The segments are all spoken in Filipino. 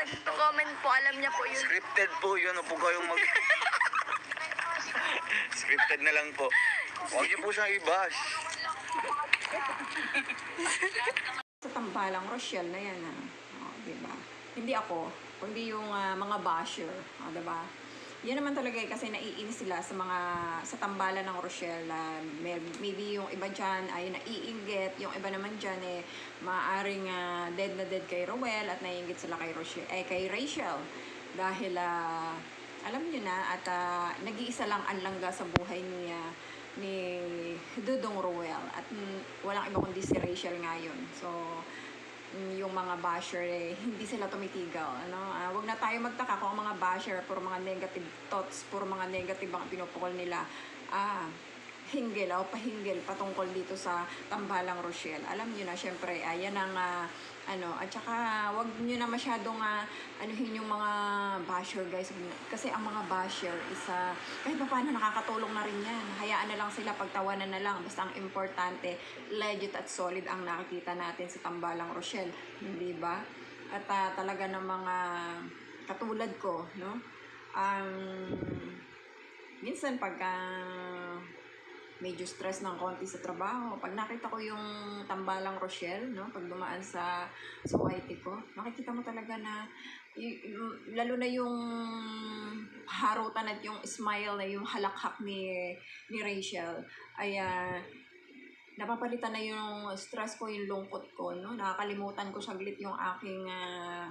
nag-comment po, alam niya po yun. Scripted po yun. Huwag po kayong mag... Scripted na lang po. Huwag niyo po siyang i-bash. Sa tambalang Rochelle na yan, ha? O, di ba? Hindi ako, kundi yung ah, mga basher, o, di Yan naman talaga eh, kasi naiinis sila sa mga sa tambalan ng may- maybe yung iba dyan ay naiinggit, yung iba naman dyan eh maaaring ah, dead na dead kay Rowell at naiinggit sila kay Rochelle, eh kay Rachel dahil ah, alam niyo na at ah, nag-iisa lang ang langga sa buhay ni ah, ni Dudong Rowell at mm, walang iba kundi si Rachel ngayon. So, yung mga basher eh, hindi sila tumitigaw. Ano? Ah, wag na tayo magtaka kung ang mga basher, puro mga negative thoughts, puro mga negative ang pinupukol nila. Ah, hinggil o pahinggil patungkol dito sa Tambalang Rochelle. Alam niyo na, syempre, ayan ang ah, ano, at saka wag niyo na masyadong uh, anuhin yung mga basher guys kasi ang mga basher is ah, kahit pa paano nakakatulong na rin yan. Hayaan na lang sila pagtawanan na lang basta ang importante legit at solid ang nakikita natin sa Tambalang Rochelle, hindi ba? At ah, talaga ng mga katulad ko, no? Ang minsan pagka medyo stress ng konti sa trabaho. Pag nakita ko yung tambalang Rochelle, no, pag dumaan sa YT ko, makikita mo talaga na y- lalo na yung harutan at yung smile na yung halakhak ni ni Rachel ay ah, napapalitan na yung stress ko, yung lungkot ko, no? Nakakalimutan ko saglit yung aking ah,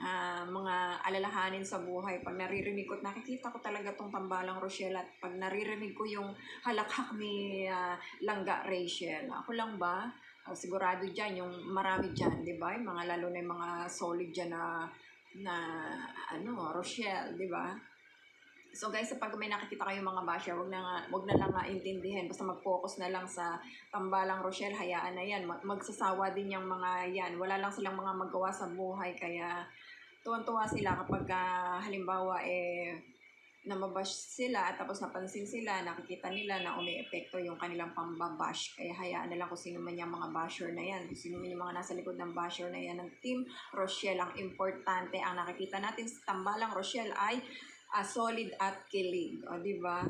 ah, mga alalahanin sa buhay. Pag naririnig ko, at nakikita ko talaga tong tambalang Rochelle at pag naririnig ko yung halakhak ni ah, Langga Rachel. Ako lang ba? Ah, sigurado dyan, yung marami dyan, di ba? Mga lalo na yung mga solid dyan na, na ano, Rochelle, di ba? So guys, pag may nakikita kayong mga basher, wag na, wag na lang intindihin. Basta mag-focus na lang sa tambalang Rochelle, hayaan na yan. Mag- magsasawa din yung mga yan. Wala lang silang mga magawa sa buhay. Kaya tuwan-tuwa sila kapag ah, halimbawa eh namabash sila at tapos napansin sila, nakikita nila na umi-epekto yung kanilang pambabash. Kaya hayaan na lang kung sino man yung mga basher na yan. Sino man yung mga nasa likod ng basher na yan ng Team Rochelle. Ang importante, ang nakikita natin sa tambalang Rochelle ay ah, solid at kilig. O, di ba?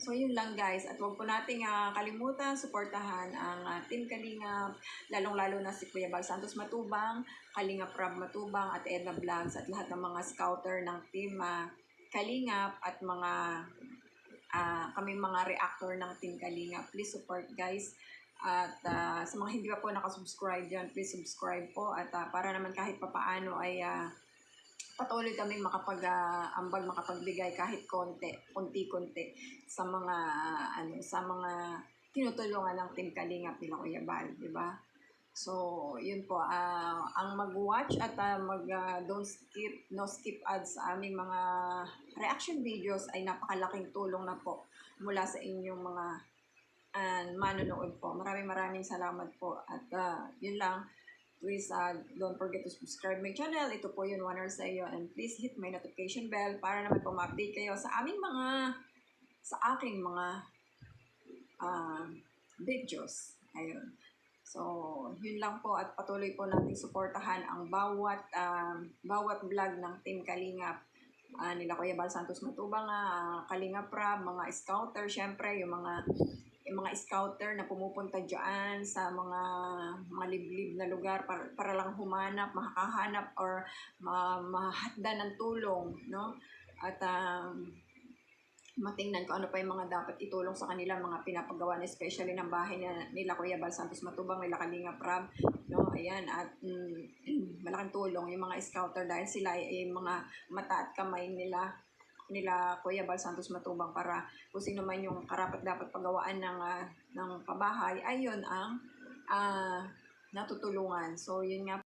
So, yun lang guys. At huwag po nating ah, kalimutan, suportahan ang ah, Team Kalingap, lalong-lalo na si Kuya Bal Santos Matubang, Kalingap Rob Matubang, at Edna Vlogs, at lahat ng mga scouter ng Team ah, Kalingap, at mga ah, kami mga reactor ng Team Kalingap. Please support guys. At ah, sa mga hindi pa po nakasubscribe dyan, please subscribe po. At ah, para naman kahit papaano ay ah, patuloy kami makapag-ambag, makapagbigay kahit konti, konti-konti sa mga ano, sa mga tinutulungan ng Team Kalingap nila Kuya Bal, di ba? So, yun po, ah, ang mag-watch at ah, mag ah, don't skip, no skip ads sa aming mga reaction videos ay napakalaking tulong na po mula sa inyong mga ah, manonood po. Maraming maraming salamat po at ah, yun lang please uh, don't forget to subscribe my channel. Ito po yun, one hour sa iyo. And please hit my notification bell para naman po ma-update kayo sa aming mga, sa aking mga uh, videos. Ayun. So, yun lang po at patuloy po natin suportahan ang bawat um, bawat vlog ng Team Kalingap. Ah, nila Kuya Bal Santos Matubang, uh, Kalingap Rab, mga scouter, syempre, yung mga yung mga scouter na pumupunta diyan sa mga mga liblib na lugar para, para lang humanap, makakahanap or ma, mahatda ng tulong, no? At um, matingnan ko ano pa yung mga dapat itulong sa kanila, mga pinapagawa na especially ng bahay na, nila Kuya Bal Santos Matubang, nila Kalinga Prab, no? Ayan, at mm, malaking tulong yung mga scouter dahil sila ay mga mata at kamay nila nila Kuya Bal Santos Matubang para kung sino man yung karapat dapat pagawaan ng ah, ng pabahay ay yun ang ah, natutulungan. So yun nga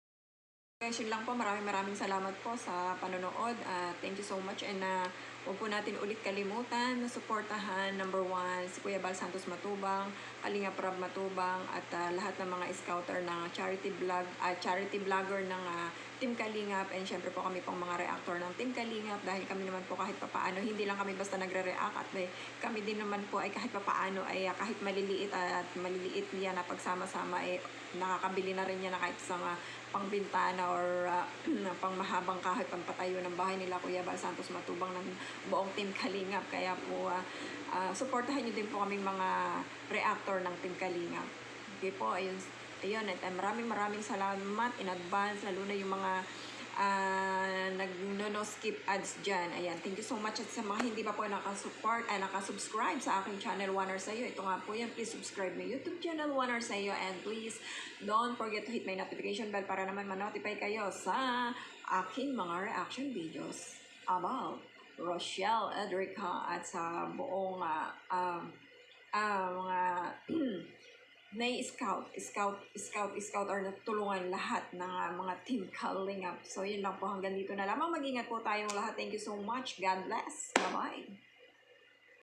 Guys, lang po. Maraming maraming salamat po sa panonood. Ah, thank you so much. And uh, huwag po natin ulit kalimutan na suportahan. Number one, si Kuya Bal Santos Matubang, Kalinga Prab Matubang, at ah, lahat ng mga scouter ng charity vlog, ah, charity vlogger ng ah, Team Kalingap and syempre po kami pong mga reactor ng Team Kalingap dahil kami naman po kahit papaano, hindi lang kami basta nagre-react at may, kami din naman po ay kahit papaano ay ah, kahit maliliit at maliliit niya na pagsama-sama ay nakakabili na rin niya na kahit sa mga pangbintana or ah, pang mahabang kahoy pampatayo ng bahay nila Kuya Bal Santos Matubang ng buong Team Kalingap. Kaya po, ah, ah, supportahan niyo din po kaming mga reactor ng Team Kalingap. Okay po, ayun, ayun, at ah, maraming maraming salamat in advance, lalo na yung mga ah nag-no skip ads dyan. Ayan, thank you so much at sa mga hindi pa po nakasupport, ay nakasubscribe sa aking channel, One Hour Sa'yo. Ito nga po yan, please subscribe my YouTube channel, One Hour Sa'yo, and please don't forget to hit my notification bell para naman ma-notify kayo sa aking mga reaction videos about Rochelle Edrica at sa buong ah, um, ah, mga na-scout, scout, scout, scout, or natulungan lahat ng ah, mga team calling up. So, yun lang po hanggang dito na lamang. Mag-ingat po tayong lahat. Thank you so much. God bless. Bye-bye.